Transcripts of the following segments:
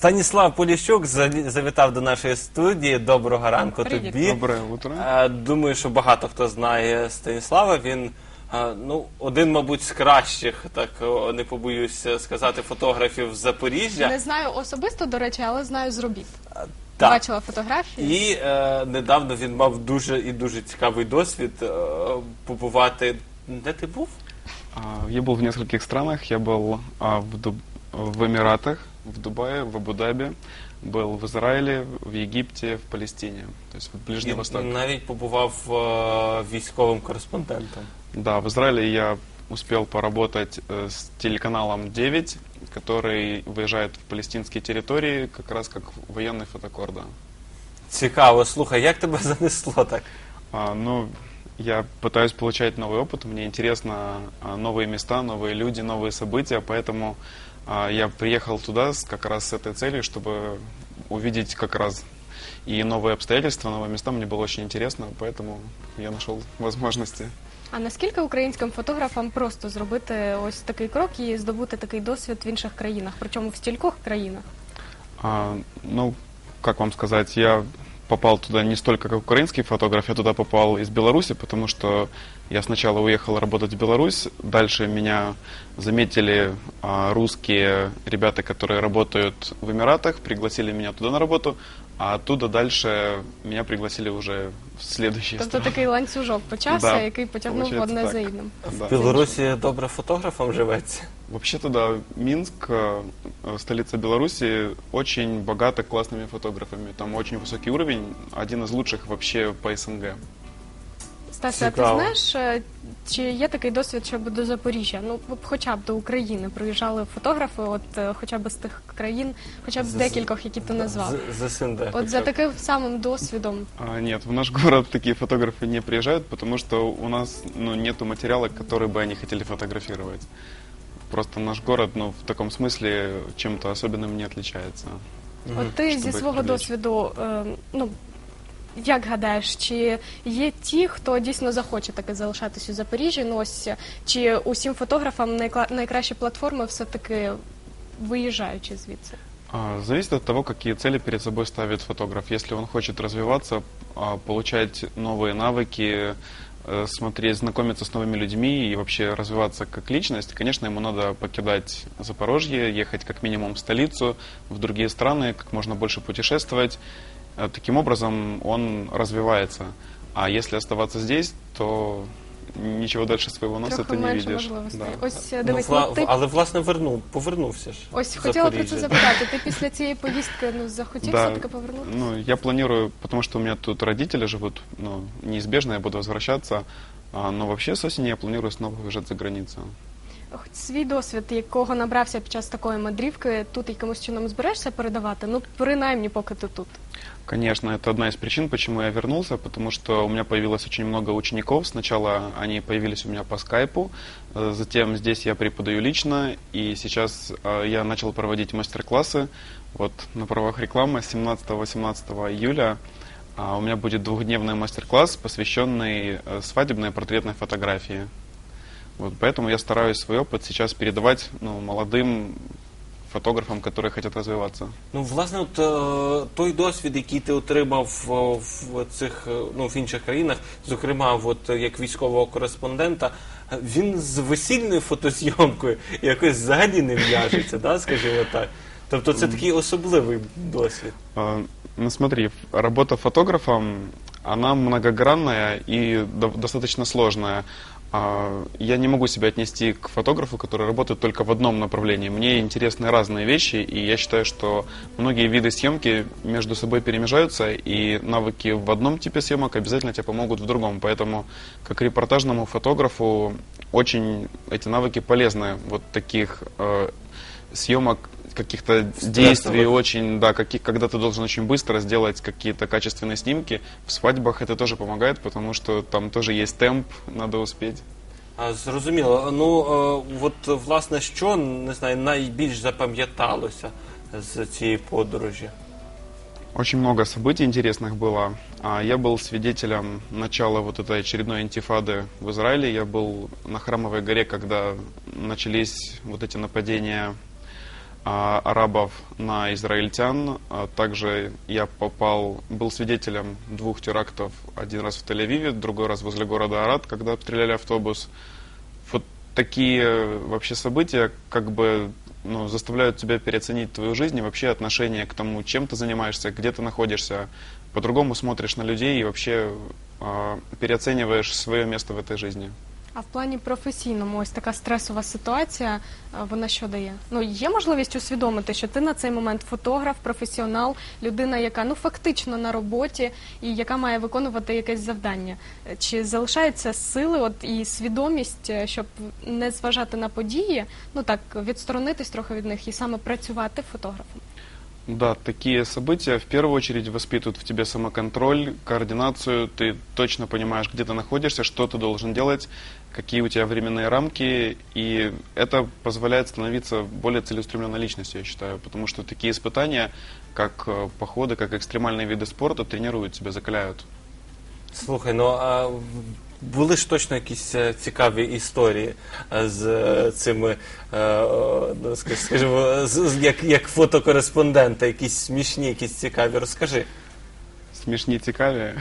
Станіслав Поліщук залі- завітав до нашої студії. Доброго ранку Привіт. тобі. Доброе утро. Е, Думаю, що багато хто знає Станіслава. Він е, ну, один, мабуть, з кращих, так о, не побоюсь сказати, фотографів Запоріжжя. Не знаю особисто, до речі, але знаю з робіт. Так. Бачила фотографії. І е, недавно він мав дуже і дуже цікавий досвід е, побувати. Де ти був? А, Я был в нескольких странах. Я был а, в, Дуб- в Эмиратах, в Дубае, в Абу-Даби, был в Израиле, в Египте, в Палестине. То есть вот Ближний І Восток. навіть побував е, військовим кореспондентом. Да, в Израиле я успел поработать э, с телеканалом 9, который выезжает в палестинские территории, как раз как военный фотокорда. Цікаво, слухай, як тебе занесло так? А, ну, я пытаюсь получать новый опыт, мне интересно а, новые места, новые люди, новые события, поэтому а, я приехал туда с, как раз с этой целью, чтобы увидеть как раз и новые обстоятельства, новые места. Мне было очень интересно, поэтому я нашел возможности. А наскільки українським фотографам просто зробити ось такий крок і здобути такий досвід в інших країнах, причому в стількох країнах? А, ну, как вам сказать, я попал туда не столько как украинский фотограф, я туда попал из Беларуси, потому что я сначала уехал работать в Беларусь, дальше меня заметили а, русские ребята, которые работают в Эмиратах, пригласили меня туда на работу, а оттуда дальше меня пригласили уже в следующие Тобто страны. такий ланцюжок почався, Да, який потягнув получається одне так. за одним. Да. В Білорусі добре фотографам живеться. Вообще-то, да, Минск, э, э, столица Беларуси, очень богата классными фотографами. Там очень высокий уровень, один из лучших вообще по СНГ. Стася, а ти Цікаво. знаєш, е, чи є такий досвід, щоб до Запоріжжя, ну б- хоча б до України приїжджали фотографи, от е, хоча б з тих країн, хоча б з З- декількох, які ти назвав. З, з СНД. От за таким самим досвідом А, нет, в наш город такие фотографы не приезжают, потому что у нас ну, нету материала, который бы они хотели фотографировать. Просто наш город, ну, в таком смысле, чем-то особенным не отличается. От ти Щоб зі їх свого привлечь. досвіду, е, ну як гадаєш, чи є ті, хто дійсно захоче таки залишатись у Запоріжжі? Ну ось чи усім фотографам найкла- найкращі платформи все таки виїжджаючи звідси? А, Зависит от того, какие цели перед собой ставит фотограф. Если он хочет развиваться, а, получать новые навыки, э, смотреть, знакомиться с новыми людьми и вообще развиваться как личность, конечно, ему надо покидать Запорожье, ехать как минимум в столицу, в другие страны, как можно больше путешествовать. Э, Таким образом он развивается. А если оставаться здесь, то ничего дальше свого носа Трохи ты не менше. Да. Ось дивись, Ну, вла- ну, ти Але власне вернув, повернувся ж. ось в хотіла про це Запоріжжя. запитати. Ти після цієї поїздки ну захотів Да. все таки повернутися? Ну, я планирую, потому что у меня тут родители живут, ну, неизбежно я буду возвращаться. А, но вообще с осени я планирую снова уезжать за границу. Хоч свій досвід, якого набрався під час такої мандрівки, тут якимось чином зберешся передавати? Ну принаймні, поки ти тут. Конечно, это одна из причин, почему я вернулся, потому что у меня появилось очень много учеников. Сначала они появились у меня по скайпу, э, затем здесь я преподаю лично, и сейчас э, я начал проводить мастер-классы. Вот на правах рекламы 17-18 июля а, у меня будет двухдневный мастер-класс, посвященный э, свадебной портретной фотографии. Вот, поэтому я стараюсь свой опыт сейчас передавать ну, молодым фотографам, которые хотят развиваться. Ну, власне, от е, той досвід, який ти отримав е, в цих е, ну, в інших країнах, зокрема, от е, як військового кореспондента, е, він з весільною фотозйомкою якось взагалі не в'яжеться, да, скажімо так. Тобто це такий особливий досвід. А, Ну смотри, ф- работа фотографом, она многогранная и до- достаточно сложная. А, Я не могу себя отнести к фотографу, который работает только в одном направлении. Мне интересны разные вещи, и я считаю, что многие виды съемки между собой перемежаются, и навыки в одном типе съемок обязательно тебе помогут в другом. Поэтому, как репортажному фотографу, очень эти навыки полезны. Вот таких э, съемок каких-то действий очень, да, каких, когда ты должен очень быстро сделать какие-то качественные снимки. В свадьбах это тоже помогает, потому что там тоже есть темп, надо успеть. А, Зрозуміло. Ну, е, от власне, що не знаю, найбільш запам'яталося з цієї подорожі? Очень много событий интересных было. А, Я был свидетелем начала вот этой очередной интифады в Израиле. Я был на Храмовой горе, когда начались вот эти нападения а, арабов на израильтян. А также я попал, был свидетелем двух терактов. Один раз в Тель-Авиве, другой раз возле города Арат, когда обстреляли автобус. Вот такие вообще события как бы ну, заставляют тебя переоценить твою жизнь и вообще отношение к тому, чем ты занимаешься, где ты находишься. По-другому смотришь на людей и вообще а, переоцениваешь свое место в этой жизни. А в плані професійному, ось така стресова ситуація, е, вона що дає? Ну є можливість усвідомити, що ти на цей момент фотограф, професіонал, людина, яка ну фактично на роботі і яка має виконувати якесь завдання. Е, Чи залишаються сили, от і свідомість, е, щоб не зважати на події, ну так відсторонитись трохи від них і саме працювати фотографом? Да, такие события в первую очередь воспитывают в тебе самоконтроль, координацию. Ты точно понимаешь, где ты находишься, что ты должен делать, какие у тебя временные рамки. И это позволяет становиться более целеустремленной личностью, я считаю. Потому что такие испытания, как э, походы, как экстремальные виды спорта, тренируют тебя, закаляют. Слухай, ну а в- були ж точно якісь е, цікаві історії е, з е, цими, е, е, ну, скаж- скажімо, з- з- як, як фотокореспондента, якісь смішні, якісь цікаві. Розкажи. Смешнее, цікавее.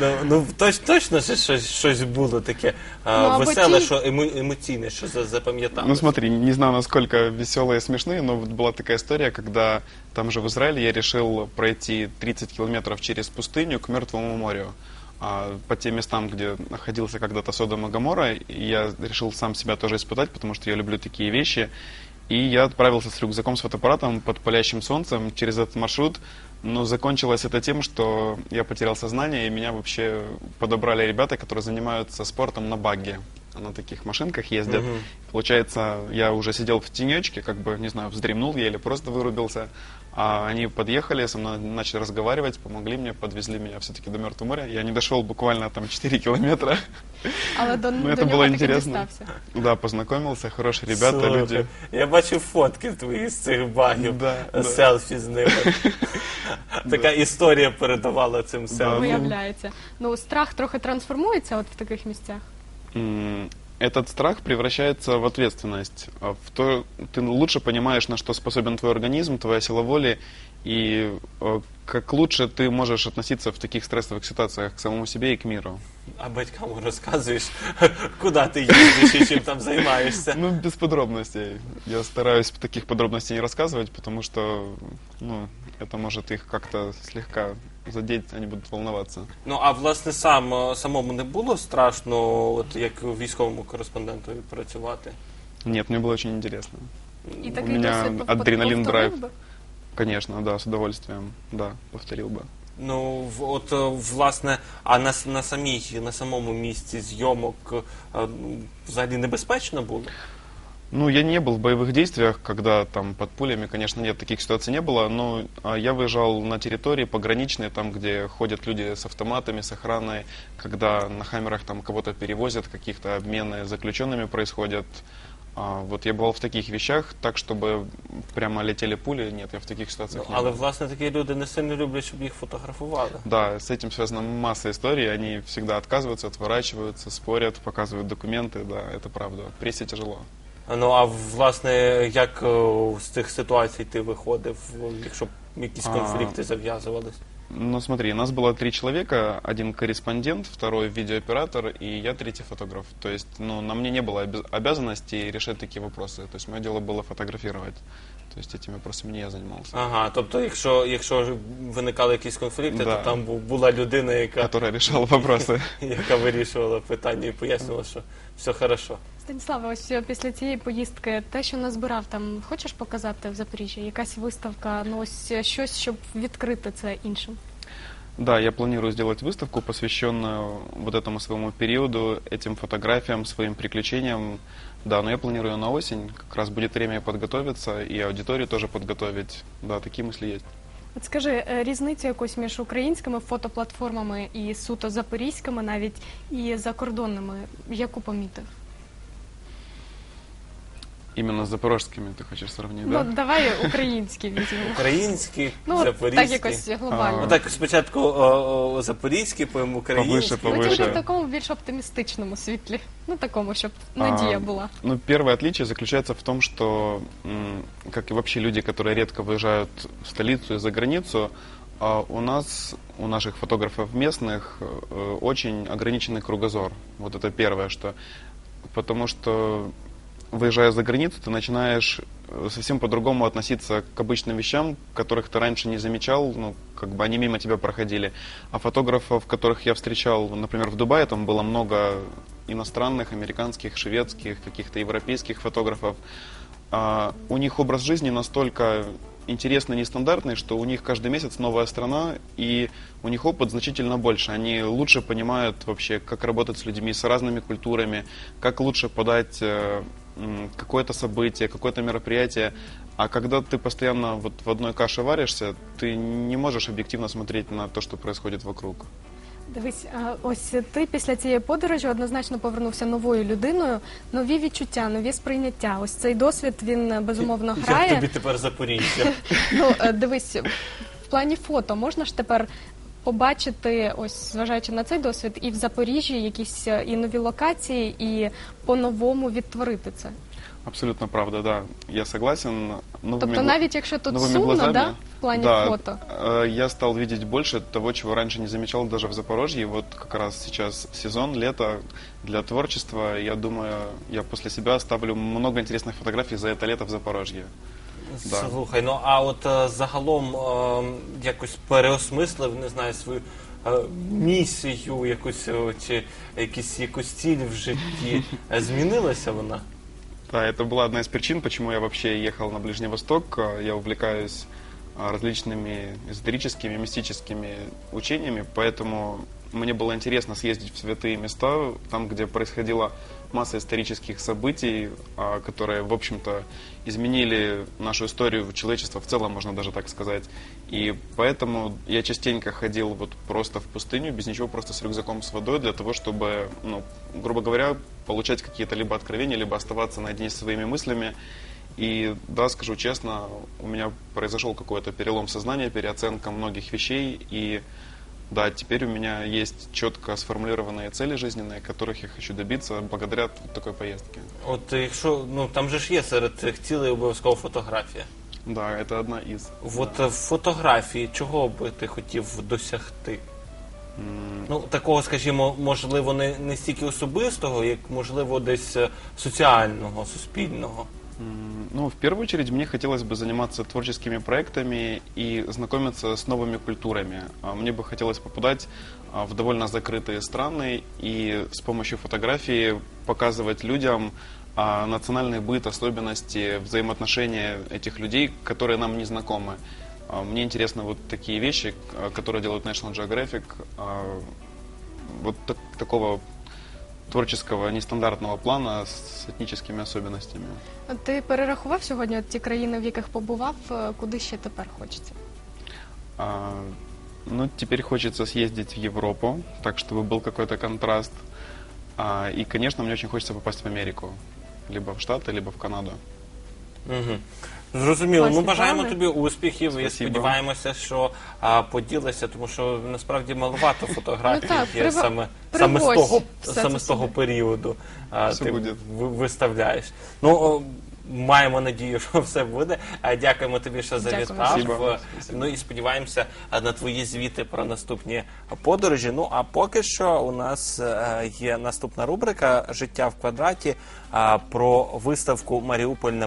Ну, ну точ, точно ж щось, щось було таке е, Ну, або веселе, ті- що емо- емоційне, що за- запам'яталося. Ну смотри, не знаю, насколько веселые и смешные, но вот была такая история, когда там же в Израиле я решил пройти 30 километров через пустыню к Мертвому морю. А, по тем местам, где находился когда-то Содом и Гоморра, и я решил сам себя тоже испытать, потому что я люблю такие вещи. И я отправился с рюкзаком с фотоаппаратом под палящим солнцем через этот маршрут. но закончилось это тем, что я потерял сознание, и меня вообще подобрали ребята, которые занимаются спортом на багге На таких машинках ездят. Мгм. Получается, я уже сидел в тенечке, как бы, не знаю, вздремнул я или просто вырубился. А они подъехали, со мной начали разговаривать, помогли мне, подвезли меня все-таки до Мертвого моря. Я не дошел буквально там 4 километра. Але до, Ну, до это нього было таки интересно. дістався. Да, познакомился, хорошие ребята, Слухай, люди. Я бачив фотки твої з цих багів, Да, е, да. селфі з ними. Така історія передавала цим селфі. ну. Виявляється. Ну страх трохи трансформується от в таких місцях. М, Этот страх превращается в ответственность. А В то, ты лучше понимаешь, на что способен твой организм, твоя сила воли, и э, как лучше ты можешь относиться в таких стрессовых ситуациях к самому себе и к миру. А батькам розказуєш, куди ти їздиш і чим там займаєшся. Ну, без подробностей. Я стараюсь таких подробностей не рассказывать, потому что ну, это может их как-то слегка задеть, они будут волноваться. Ну а власне сам е, самому не було страшно, от як військовому кореспонденту працювати. Нет, мне было очень интересно. І У такий меня досвід пов- адреналин, повторив драйв. би? Конечно, да, с удовольствием. Да, повторил бы. Ну в- от е, власне, а на, с- на самій на самому місці зйомок е, ну, взагалі небезпечно було. Ну, я не был в боевых действиях, когда там под пулями, конечно, нет, таких ситуаций не было, но а, я выезжал на территории пограничные, там, где ходят люди с автоматами, с охраной, когда на хаммерах там кого-то перевозят, каких-то обмены с заключенными происходят. А, вот я бывал в таких вещах, так, чтобы прямо летели пули, нет, я в таких Ну, ситуациях не але был. власне такі люди не сильно люблять, щоб їх фотографували. Да, с этим связана масса историй, они всегда отказываются, отворачиваются, спорят, показывают документы, да, это правда. Прессе тяжело. Ну а власне, як е, з цих ситуацій ти виходив, якщо якісь А. конфлікти зав'язувались? Ну смотри, нас было три человека, один корреспондент, второй видеооператор и я третий фотограф. То есть, ну, на мне не было обяз- обязанности решать такие вопросы. То есть, мое дело было фотографировать. То есть, этими вопросами не я занимался. Ага, тобто, якщо, якщо ж виникали якісь конфлікти, Да. то там бу- була людина, яка, Которая решала вопросы. яка вирішувала питання і пояснювала, що все хорошо. Станіславе, ось е, після цієї поїздки, те, що назбирав там, хочеш показати в Запоріжжі? Якась виставка, ну ось е, щось, щоб відкрити це іншим. Да, я планирую сделать выставку, посвященную вот этому своему периоду, этим фотографиям, своим приключениям. Да, но я планирую на осень, как раз будет время подготовиться и аудиторию тоже подготовить. Да, такие мысли есть. От скажи, е, різницю якусь між українськими фотоплатформами і суто запорізькими, навіть і закордонними, яку помітив? Именно с запорожскими ты хочешь сравнить, Ну, да? давай українські візьмемо. Український, Ну, от запорізький. так якось глобально. А, Ну так спочатку о, о, запорізький, потім український. Повише, Ну, повише. тільки в такому більш оптимістичному світлі. Ну, такому, щоб надія А, була. Ну, первое отличие заключается в том, что, м, как и вообще люди, которые редко выезжают в столицу и за границу, а у нас, у наших фотографов местных, э, очень ограниченный кругозор. Вот это первое, что... Потому что, выезжая за границу, ты начинаешь э, совсем по-другому относиться к обычным вещам, которых ты раньше не замечал, ну, как бы они мимо тебя проходили. А фотографов, которых я встречал, например, в Дубае, там было много иностранных, американских, шведских, каких-то европейских фотографов. А, у них образ жизни настолько интересный, нестандартный, что у них каждый месяц новая страна, и у них опыт значительно больше. Они лучше понимают вообще, как работать с людьми, с разными культурами, как лучше подать э, какое-то событие, какое-то мероприятие. А когда ты постоянно вот в одной каше варишься, ты не можешь объективно смотреть на то, что происходит вокруг. Дивись, а, ось ти після цієї подорожі однозначно повернувся новою людиною, нові відчуття, нові сприйняття. Ось цей досвід він е, безумовно Як грає. тобі тепер Запоріжжя? Ну е, дивись, в плані фото можна ж тепер побачити, ось зважаючи на цей досвід, і в Запоріжжі якісь е, і нові локації, і по-новому відтворити це. Абсолютно правда, да. Я согласен. Новыми Тобто, гла- навіть якщо тут новыми сумно, глазами, да, в плані да, фото. э, я стал видеть больше того, чего раньше не замечал даже в Запорожье. Вот как раз сейчас сезон, лето для творчества. Я думаю, я после себя оставлю много интересных фотографий за это лето в Запорожье. Да. Слухай, ну а от е, загалом е, якось переосмислив, не знаю, свою е, місію, якусь е, чи якісь якусь ціль в житті. Е, Змінилася вона? Да, это была одна из причин, почему я вообще ехал на Ближний Восток. А, Я увлекаюсь а, различными эзотерическими, мистическими учениями, поэтому мне было интересно съездить в святые места, там, где происходила масса исторических событий, а, которые, в общем-то, изменили нашу историю человечества в целом, можно даже так сказать. И поэтому я частенько ходил вот просто в пустыню, без ничего, просто с рюкзаком с водой, для того, чтобы, ну, грубо говоря, получать какие-то либо откровения, либо оставаться наедине со своими мыслями. И да, скажу честно, у меня произошел какой-то перелом сознания, переоценка многих вещей, и да, теперь у меня есть четко сформулированные цели жизненные, которых я хочу добиться благодаря вот такой поездке. От якщо ну там же ж є серед цих цілей обов'язково фотографія. Да, это одна из. От е, в фотографії чого би ти хотів досягти? М, Ну такого, скажімо, можливо, не, не стільки особистого, як можливо, десь е, соціального, суспільного. Ну, в первую очередь, мне хотелось бы заниматься творческими проектами и знакомиться с новыми культурами. А Мне бы хотелось попадать а, в довольно закрытые страны и с помощью фотографии показывать людям а, национальный быт, особенности, взаимоотношения этих людей, которые нам не знакомы. Мне интересны вот такие вещи, которые делает National Geographic, вот так- такого творческого, нестандартного плана с этническими особенностями. Ти перерахував сьогодні от ті країни, в яких побував, е, куди ще тепер хочеться? А, ну, теперь хочется съездить в Европу, так чтобы был какой-то контраст. А, и, конечно, мне очень хочется попасть в Америку. Либо в Штаты, либо в Канаду. Угу. Зрозуміло. Ми бажаємо плани. тобі успіхів і Спасибо. сподіваємося, що а, поділися, тому що насправді маловато фотографій Ну так, є прива- саме, саме з привозь того, все саме з того сюди. періоду а, Все ти буде. ви- виставляєш. Ну, о, маємо надію, що все буде. А, Дякуємо тобі, що Дякую. завітав. Спасибо. Ну і сподіваємося а, на твої звіти про наступні подорожі. Ну а поки що у нас е, є наступна рубрика Життя в квадраті а, про виставку Маріуполь на